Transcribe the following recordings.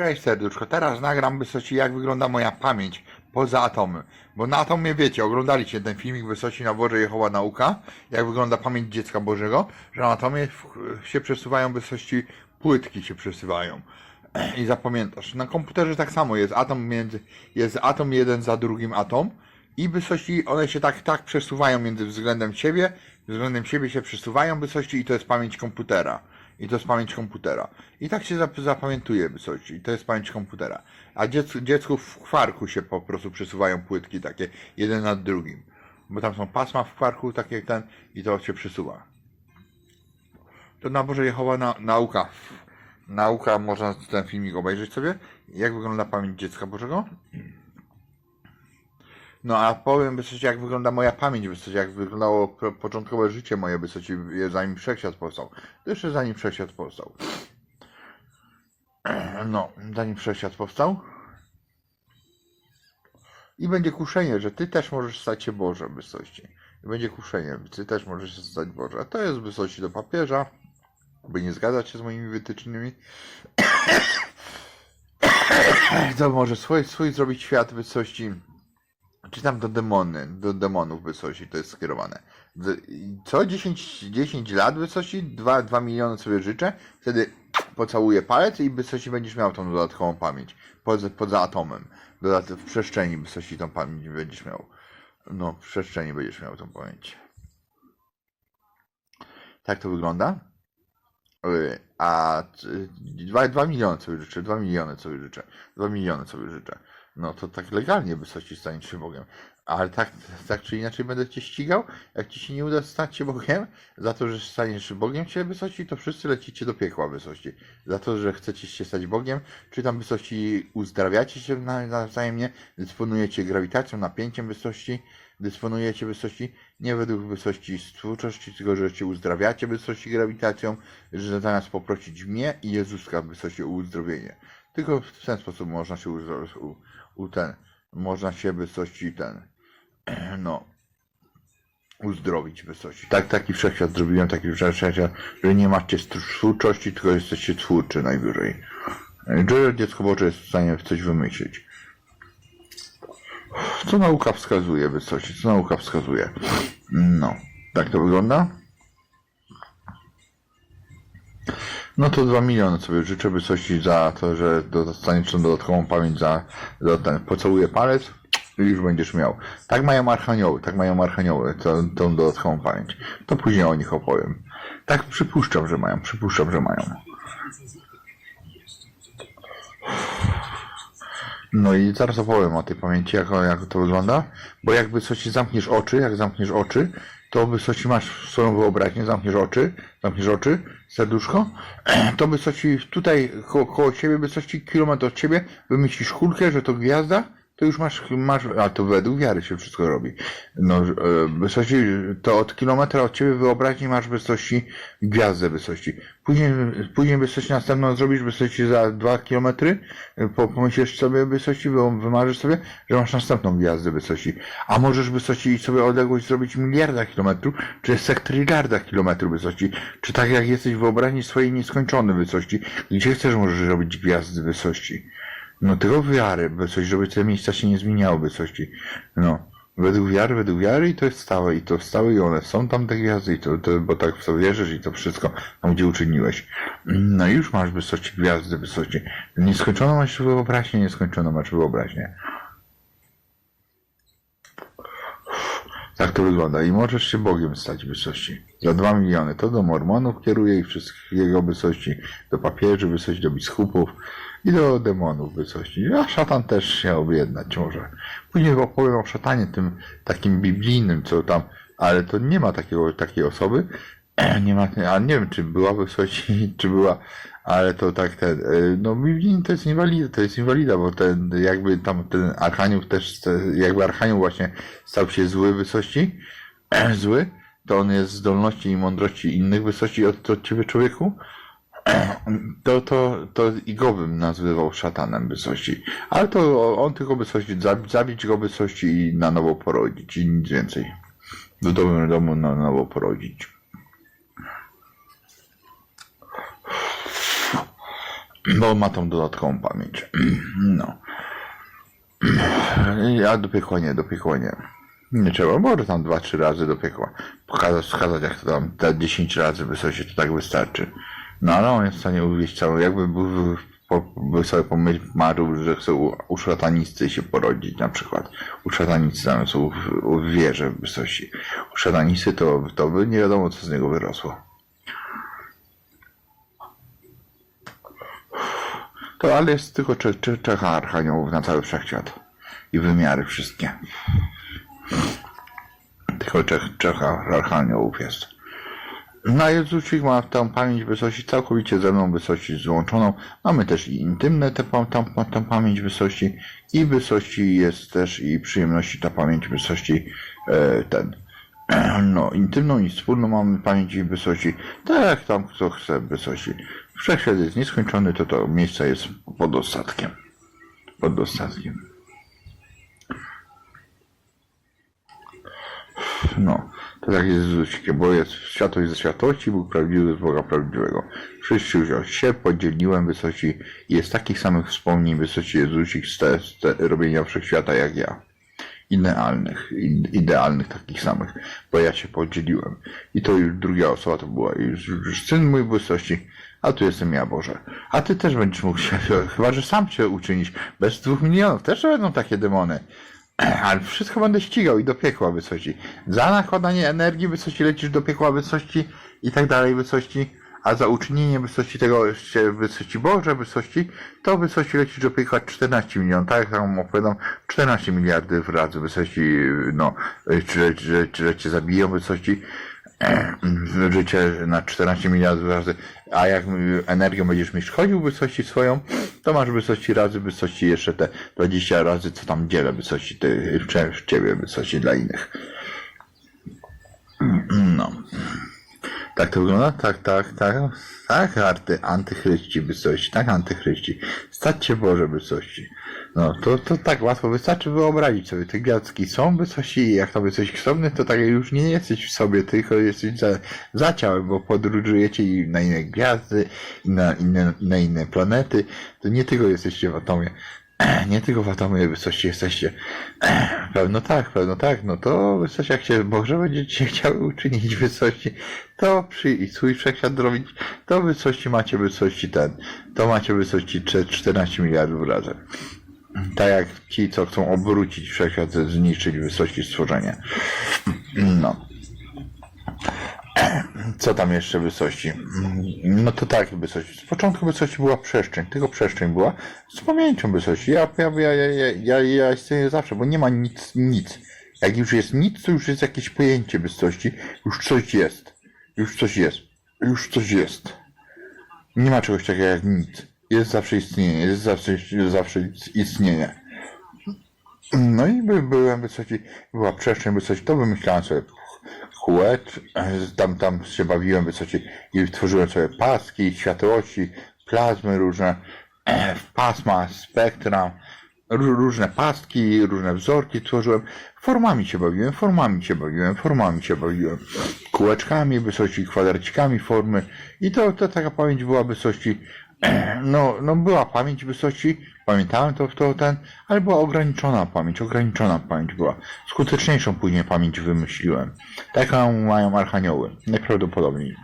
Cześć serduszko, teraz nagram wysoci jak wygląda moja pamięć poza atomem. Bo na atomie wiecie, oglądaliście ten filmik wysoci na Boże Jehowa Nauka, jak wygląda pamięć dziecka Bożego, że na atomie się przesuwają wysości, płytki się przesuwają. I zapamiętasz. Na komputerze tak samo jest atom między, jest atom jeden za drugim atom i wysości one się tak, tak przesuwają między względem siebie, względem siebie się przesuwają wysości i to jest pamięć komputera. I to jest pamięć komputera. I tak się zap- zapamiętuje wysości. I to jest pamięć komputera. A dziecku, dziecku w kwarku się po prostu przesuwają płytki takie, jeden nad drugim. Bo tam są pasma w kwarku, tak jak ten, i to się przesuwa. To na Boże Jehowa na, nauka. Nauka, można ten filmik obejrzeć sobie. Jak wygląda pamięć dziecka Bożego? No a powiem wysocie, jak wygląda moja pamięć wysocie, jak wyglądało po- początkowe życie moje wysocie, zanim wszechświat powstał. Jeszcze zanim wszechświat powstał. No, zanim wszechświat powstał. I będzie kuszenie, że ty też możesz stać się Boże wysości. I będzie kuszenie, ty też możesz stać Boże. A to jest wysości do papieża, by nie zgadzać się z moimi wytycznymi. To może swój, swój zrobić świat wysości czy tam do demony, do demonów wysości to jest skierowane. Co 10, 10 lat wysości, 2, 2 miliony sobie życzę, wtedy pocałuję palec i wysości będziesz miał tą dodatkową pamięć. Poza, poza atomem. Dodat w przestrzeni wysości tą pamięć będziesz miał. No, w przestrzeni będziesz miał tą pamięć. Tak to wygląda. Y, A 2, 2 miliony sobie życzę, 2 miliony sobie życzę, 2 miliony sobie życzę. No to tak legalnie wysoci staniesz się Bogiem. Ale tak, tak czy inaczej będę cię ścigał. Jak ci się nie uda stać się Bogiem, za to, że staniesz Bogiem się wysoci, to wszyscy lecicie do piekła wysoci. Za to, że chcecie się stać Bogiem, czy tam wysoci uzdrawiacie się na- nawzajemnie, dysponujecie grawitacją, napięciem wysości, dysponujecie wysości nie według wysości twórczości, tylko że się uzdrawiacie wysości grawitacją, że zamiast poprosić mnie i Jezuska wysości o uzdrowienie. Tylko w ten sposób można się uzdro- u, ten, można się wysości ten, no, uzdrowić wysości. Tak, taki wszechświat zrobiłem, taki wszechświat, że nie macie twórczości, tylko jesteście twórczy najwyżej. Że dziecko Boże jest w stanie coś wymyślić. Co nauka wskazuje wysości? Co nauka wskazuje? No, tak to wygląda? No to 2 miliony sobie życzę wysości za to, że dostaniesz tą dodatkową pamięć za, za ten. Pocałuję palec i już będziesz miał. Tak mają archanioły, tak mają archanioły tą, tą dodatkową pamięć. To później o nich opowiem. Tak przypuszczam, że mają, przypuszczam, że mają. No i zaraz opowiem o tej pamięci, jak, jak to wygląda. Bo jak wysoci zamkniesz oczy, jak zamkniesz oczy, to wysoci masz swoją wyobraźnię, zamkniesz oczy, zamkniesz oczy, serduszko, to wysoci tutaj koło, koło siebie, wysoci kilometr od ciebie, wymyślisz kulkę, że to gwiazda, to już masz, masz, a to według wiary się wszystko robi. No, e, wysości, to od kilometra od ciebie wyobraźni masz wysości gwiazdę wysości. Później, później wysości następną zrobisz wysości za dwa kilometry, e, po- pomyślisz sobie wysości, wy- wymarzysz sobie, że masz następną gwiazdę wysości. A możesz wysości sobie odległość zrobić miliarda kilometrów, czy sektryliarda kilometrów wysości, czy tak jak jesteś wyobraźni swojej nieskończony wysości, gdzie chcesz możesz robić gwiazdy wysości. No tylko wiary, wysość, żeby te miejsca się nie zmieniały wysości. No. Według wiary, według wiary i to jest stałe, i to stałe i one są tam te gwiazdy, i to, to bo tak w to wierzysz i to wszystko tam gdzie uczyniłeś. No już masz wysości gwiazdy, wysości. Nieskończoną masz wyobraźnię, nieskończoną masz wyobraźnię. Tak to wygląda. I możesz się Bogiem stać wysości. Za dwa miliony. To do mormonów kieruje i wszystkich jego wysości. Do papieży wysości, do biskupów i do demonów wysości. A szatan też się objednać może. Później opowiem o szatanie tym takim biblijnym, co tam, ale to nie ma takiego, takiej osoby. Nie ma, a nie wiem, czy była wysości, czy była, ale to tak ten, e, no biblijny to jest inwalida, to jest inwalida, bo ten, jakby tam ten archanioł też, jakby archanioł właśnie stał się zły wysości, zły, to on jest zdolności i mądrości innych wysości od, od ciebie człowieku, to, to, to i go bym nazywał szatanem wysości. Ale to on tylko wysości, zab- zabić go wysości i na nowo porodzić i nic więcej. Do domu, domu na nowo porodzić. Bo ma tą dodatkową pamięć. No. Ja do piekła nie, do piekła nie. Nie trzeba, może tam dwa, trzy razy do piekła. Pokazać, wskazać jak to tam, te 10 razy wysokie, to tak wystarczy. No ale on jest w stanie uwieść całą, jakby był, by sobie pomyśl, marzył, że chce u, u szatanisty się porodzić na przykład. U szatanisty zamiast u, u wieży wysokości. U szatanisty to, to by nie wiadomo co z niego wyrosło. To ale jest tylko cze, cze, Czecha Archaniołów na cały wszechświat. I wymiary wszystkie. Tylko Czech, Czecha Archaniołów jest. No Jezucik ma tą pamięć wysokości całkowicie ze mną wysokość złączoną. Mamy też i intymne tę pamięć wysokości i wysokości jest też i przyjemności ta pamięć wysokości e, ten. No, intymną i wspólną mamy pamięć i wysokości. Tak tam kto chce wysokości. Wszechświat jest nieskończony, to to miejsce jest pod dostatkiem. Pod dostatkiem. No, to tak jest z ludzkiem, bo jest światłość ze światłości, Bóg prawdziwy z Boga prawdziwego. Wszyscy wziął się, podzieliłem wysokości i jest takich samych wspomnień wysokości Jezusik z, te, z te robienia wszechświata jak ja. Idealnych, idealnych takich samych, bo ja się podzieliłem. I to już druga osoba to była, już, już syn mój wysokości, a tu jestem ja Boże. A ty też będziesz mógł się, chyba że sam się uczynić, bez dwóch milionów, też będą takie demony. Ale wszystko będę ścigał i do piekła wysości. Za nakładanie energii wysości lecisz do piekła wysości i tak dalej wysości. A za uczynienie wysości tego wysości Boże wysości, to wysości lecisz do piekła 14 milionów. Tak jak tam opowiadam, 14 miliardów razy wysości, no, czy, czy, czy, że cię zabiją wysości życie na 14 miliardów razy, a jak energią będziesz mi szkodził wysości swoją, to masz wysości razy wysości jeszcze te 20 razy, co tam dzielę wysości ty, w ciebie wysości dla innych. No. Tak to wygląda? Tak, tak, tak. Tak, arty, antychryści wysości, tak, antychryści. Stać się Boże wysości. No, to, to tak łatwo wystarczy wyobrazić sobie. Te gwiazdki są wysości i jak tam jesteś kształtny, to tak już nie jesteś w sobie, tylko jesteś za, za ciałem, bo podróżujecie i na inne gwiazdy, i na inne, na inne planety. To nie tylko jesteście w atomie. Nie tylko w atomie wysości jesteście. Pewno tak, pewno tak. No to wysości, jak się Boże będziecie chciały uczynić wysości, to przy i swój wszechświat zrobić, to wysości macie wysości ten. To macie wysości cze- 14 miliardów razy. Tak jak ci, co chcą obrócić wszechświat, zniszczyć wysokości stworzenia. No. Co tam jeszcze wysości? No to tak, wysości. Z początku wysości była przestrzeń, tylko przestrzeń była z pamięcią wysości. Ja, ja, ja, ja, ja, ja istnieję zawsze, bo nie ma nic, nic. Jak już jest nic, to już jest jakieś pojęcie wysości. Już coś jest. Już coś jest. Już coś jest. Nie ma czegoś takiego jak nic. Jest zawsze istnienie, jest zawsze, zawsze istnienie. No i by, byłem wysoki, była przestrzeń wysoki, to wymyślałem sobie kółek, tam, tam się bawiłem wysoki i tworzyłem sobie paski, światłości, plazmy różne, pasma, spektra, ró- różne paski, różne wzorki tworzyłem. Formami się bawiłem, formami się bawiłem, formami się bawiłem. Kółeczkami, wysokości, kwadracikami formy. I to, to taka pamięć była wysokości, no, no była pamięć wysokości, pamiętałem to, to ten, ale była ograniczona pamięć, ograniczona pamięć była. Skuteczniejszą później pamięć wymyśliłem. Taką mają archanioły, najprawdopodobniej.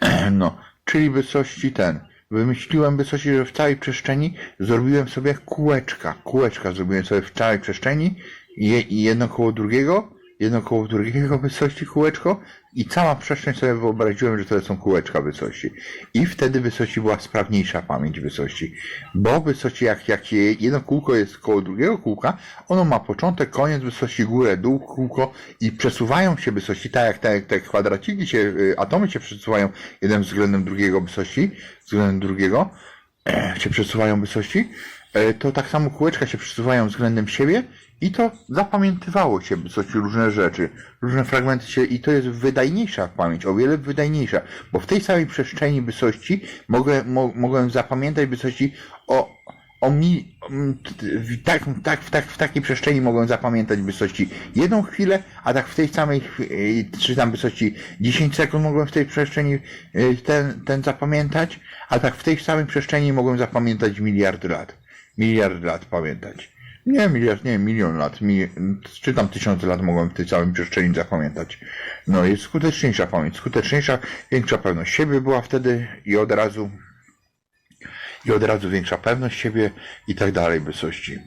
No, czyli wysokości ten. Wymyśliłem wysokości, że w całej przestrzeni zrobiłem sobie kółeczka. Kółeczka zrobiłem sobie w całej przestrzeni i jedno koło drugiego, jedno koło drugiego wysokości kółeczko i cała przestrzeń sobie wyobraziłem, że to są kółeczka wysokości. I wtedy wysokości była sprawniejsza pamięć wysokości. Bo wysokości, jak, jak jedno kółko jest koło drugiego kółka, ono ma początek, koniec wysokości, górę, dół, kółko i przesuwają się wysokości, tak jak, jak te kwadraciki się, y, atomy się przesuwają jeden względem drugiego wysokości, względem drugiego, się przesuwają wysokości, e, to tak samo kółeczka się przesuwają względem siebie i to zapamiętywało się wysokości różne rzeczy, różne fragmenty się i to jest wydajniejsza pamięć, o wiele wydajniejsza, bo w tej samej przestrzeni wysokości mogę, mo, mogłem zapamiętać wysokości o, o mi, w tak, tak, w, tak, w takiej przestrzeni mogłem zapamiętać wysokości jedną chwilę, a tak w tej samej, y, czy tam wysokości 10 sekund mogłem w tej przestrzeni y, ten, ten zapamiętać, a tak w tej samej przestrzeni mogłem zapamiętać miliardy lat. Miliard lat pamiętać. Nie, miliard, nie, milion lat, mi, czy tam tysiące lat mogłem w tej całej przestrzeni zapamiętać. No, jest skuteczniejsza pamięć, skuteczniejsza, większa pewność siebie była wtedy i od razu i od razu większa pewność siebie i tak dalej wysokości.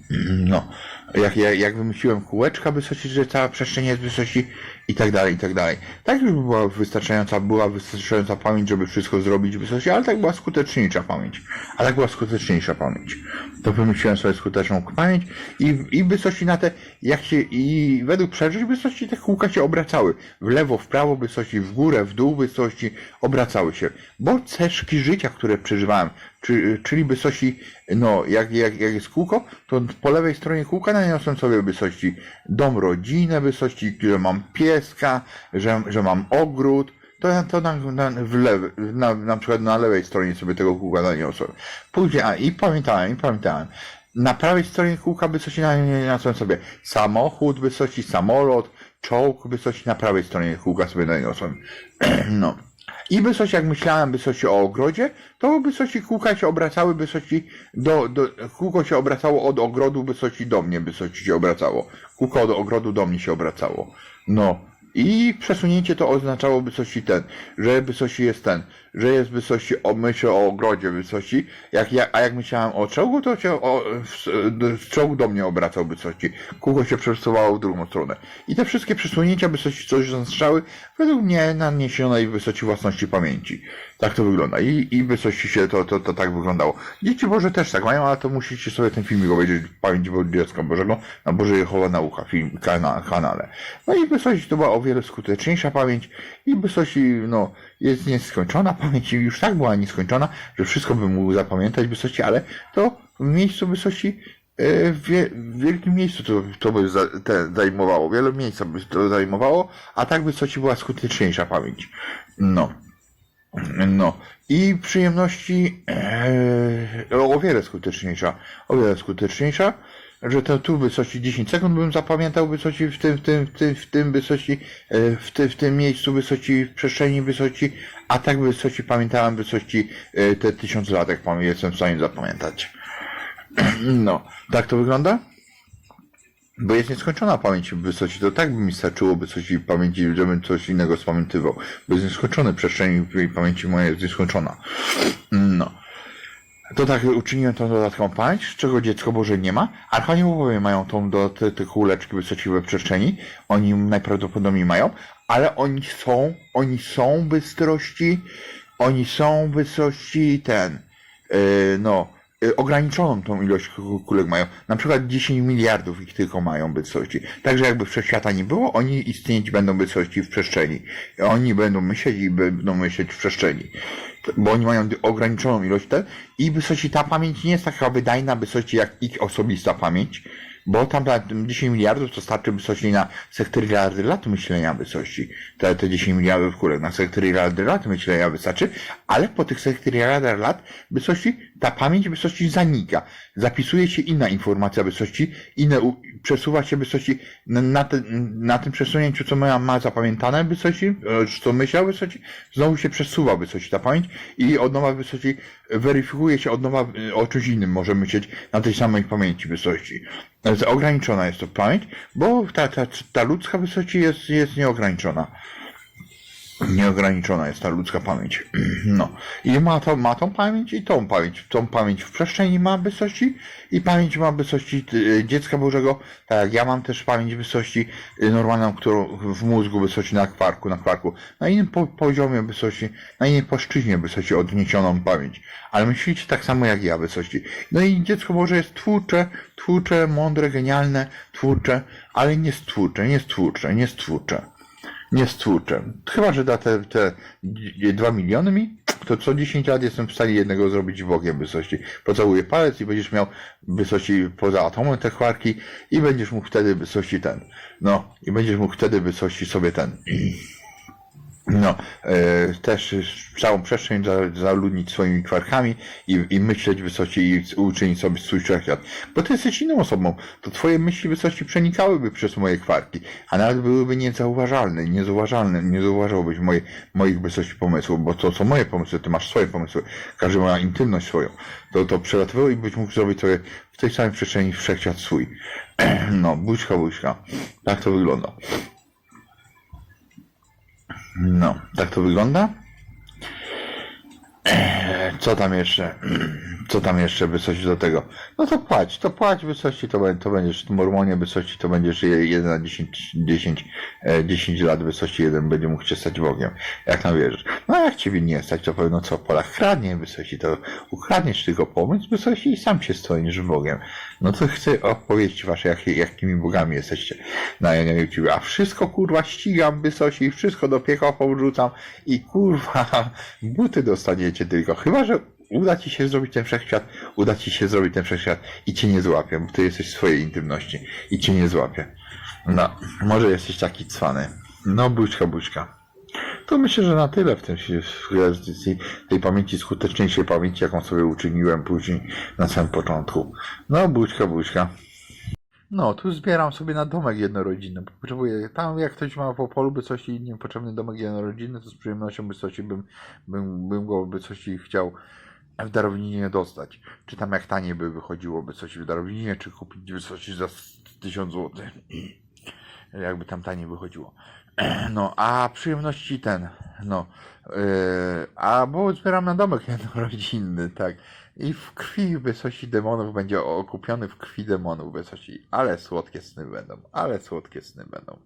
No, jak, jak, jak wymyśliłem kółeczka wysokości, że cała przestrzeń jest wysokości i tak dalej, i tak dalej. Tak już była wystarczająca, była wystarczająca pamięć, żeby wszystko zrobić w wysokości, ale tak była skuteczniejsza pamięć. A tak była skuteczniejsza pamięć. To wymyśliłem sobie skuteczną pamięć i, i wysokości na te, jak się, i według przeżyć wysokości te kółka się obracały. W lewo, w prawo wysokości, w górę, w dół wysokości obracały się. Bo ceszki życia, które przeżywałem, czy, czyli wysokości, no, jak, jak, jak jest kółko, to po lewej stronie kółka naniosłem sobie wysokości dom, rodzinę, wysokości, że mam pieska, że, że mam ogród, to ja to na, na, w lewy, na, na przykład na lewej stronie sobie tego kółka naniosłem. Później, a, i pamiętałem, i pamiętałem. Na prawej stronie kółka wysokości naniosłem sobie samochód, wysokości samolot, czołg, wysokości na prawej stronie kółka sobie naniosłem. no. I wysokość, jak myślałem wysokości o ogrodzie, to wysokości kółka się obracały wysokości do, do, kółko się obracało od ogrodu wysokości do mnie wysokości się obracało. Kółko od ogrodu do mnie się obracało. No. I przesunięcie to oznaczało wysokości ten, że wysokości jest ten, że jest wysokości, o, myślę o ogrodzie wysokości, jak, a jak myślałem o czołgu, to się o, w, w, czołg do mnie obracał wysokości. Kółko się przesuwało w drugą stronę. I te wszystkie przesunięcia wysokości coś oznaczały według mnie naniesionej wysokości własności pamięci. Tak to wygląda. I, i wysokości się to, to, to tak wyglądało. Dzieci Boże też tak mają, ale to musicie sobie ten filmik obejrzeć, Pamięć Bo- Dziecka Bożego, na Boże Jehowa Nauka, film, kana, kanale. No i wysokość to była o wiele skuteczniejsza pamięć i wysokości, no, jest nieskończona pamięć już tak była nieskończona, że wszystko bym mógł zapamiętać w wysokości, ale to w miejscu wysokości e, w wie- w wielkim miejscu to, to by za, te, zajmowało, wiele miejsca by to zajmowało, a tak wysokości była skuteczniejsza pamięć. No. No. I przyjemności e, o wiele skuteczniejsza. O wiele skuteczniejsza. Że to tu wysokości 10 sekund bym zapamiętał wysokości w tym, w tym, w tym, w tym wysokości, e, w, tym, w tym miejscu wysokości, w przestrzeni wysokości, a tak wysokości pamiętałem wysokości e, te tysiąc lat, jak pamię- jestem w stanie zapamiętać. No, tak to wygląda? Bo jest nieskończona pamięć w wysokości, to tak by mi starczyło wysokości pamięci, żebym coś innego spamiętywał. Bo jest nieskończony przestrzeń w pamięci moja jest nieskończona. No. To tak uczyniłem tą dodatkową pamięć, czego dziecko Boże nie ma. Archaniołowie mają tą do te kuleczki wysokości we przestrzeni. Oni najprawdopodobniej mają, ale oni są, oni są bystrości, oni są wysokości ten, yy, no, ograniczoną tą ilość ku- kulek mają. Na przykład 10 miliardów ich tylko mają wysokości. Także jakby wszechświata nie było, oni istnieć będą wysokości w przestrzeni. Oni będą myśleć i będą myśleć w przestrzeni. Bo oni mają ograniczoną ilość ten i wysokości ta pamięć nie jest taka wydajna wysokości jak ich osobista pamięć. Bo tam na tym 10 miliardów to starczy wysokości na sektyliardy lat myślenia wysokości. Te, te 10 miliardów kulek na sektyliardy lat myślenia wystarczy, ale po tych sektyliardach lat wysokości, ta pamięć wysokości zanika. Zapisuje się inna informacja wysokości, inne, u- przesuwa się wysokości na, na, te, na tym przesunięciu, co ma, ma zapamiętane wysokości, e, co myślał wysokości, znowu się przesuwa wysokości ta pamięć i od nowa wysokości weryfikuje się od nowa e, o czymś innym może myśleć na tej samej pamięci wysokości. Ograniczona jest to pamięć, bo ta, ta, ta ludzka wysokość jest, jest nieograniczona. Nieograniczona jest ta ludzka pamięć. No. I ma, to, ma tą pamięć i tą pamięć. Tą pamięć w przestrzeni ma wysokości i pamięć ma wysokości y, dziecka Bożego. Tak jak ja mam też pamięć wysokości y, normalną, którą w mózgu wysokości na kwarku, na kwarku. Na innym po, poziomie wysokości, na innej płaszczyźnie wysokości odniesioną pamięć. Ale myślicie tak samo jak ja wysokości. No i dziecko Boże jest twórcze, twórcze, mądre, genialne, twórcze, ale nie stwórcze, nie stwórcze, nie stwórcze nie stwórczę. Chyba, że da te, te 2 miliony mi, to co 10 lat jestem w stanie jednego zrobić Bogiem wysokości. Pocałuję palec i będziesz miał wysokości poza atomem te kwarki i będziesz mógł wtedy wysokości ten. No, i będziesz mógł wtedy wysokości sobie ten. No, e, też całą przestrzeń za, zaludnić swoimi kwarkami i, i myśleć wysoci i uczynić sobie swój wszechświat. Bo ty jesteś inną osobą. To twoje myśli wysoci przenikałyby przez moje kwarki, a nawet byłyby niezauważalne, niezauważalne, nie zauważałbyś moje, moich wysoci pomysłów, bo to są moje pomysły, ty masz swoje pomysły, każdy ma intymność swoją. To, to przelatywało i być mógł zrobić sobie w tej samej przestrzeni wszechświat swój. No, buźka, buźka. Tak to wygląda. No, tak to wygląda. Eee, Co tam jeszcze? Co tam jeszcze wysości do tego? No to płać, to płać wysości, to, to będziesz Mormonie wysości, to będziesz 1 na 10, 10, e, 10 lat wysości, jeden będzie mógł cię stać Bogiem, jak nam wierzysz. No a jak ciebie nie stać, to pewno co, Polak kradnie wysości, to ukradniesz tylko pomysł wysości i sam się staniesz Bogiem. No to chcę opowiedzieć wasze, jak, jakimi bogami jesteście na, na YouTube. A wszystko kurwa ścigam wysości i wszystko do piekopą wrzucam i kurwa buty dostaniecie tylko. Chyba, że uda ci się zrobić ten wszechświat, uda ci się zrobić ten wszechświat i cię nie złapie, bo ty jesteś w swojej intymności i cię nie złapie. No, może jesteś taki cwany. No, buźka, buźka. To myślę, że na tyle w tym w realizacji tej pamięci, skuteczniejszej pamięci, jaką sobie uczyniłem później na samym początku. No, buźka, buźka. No, tu zbieram sobie na domek jednorodzinny. Potrzebuję, tam jak ktoś ma po polu by coś i niepotrzebny domek jednorodzinny, to z przyjemnością by coś bym, bym, bym go by coś chciał w darowninie dostać. Czy tam jak taniej by wychodziło by coś w darowninie, czy kupić coś za 1000 zł. Jakby tam taniej wychodziło. No, a przyjemności ten, no, yy, a bo zbieram na domek jednorodzinny, tak. I w krwi wysości demonów będzie okupiony w krwi demonów wysości. Ale słodkie sny będą, ale słodkie sny będą.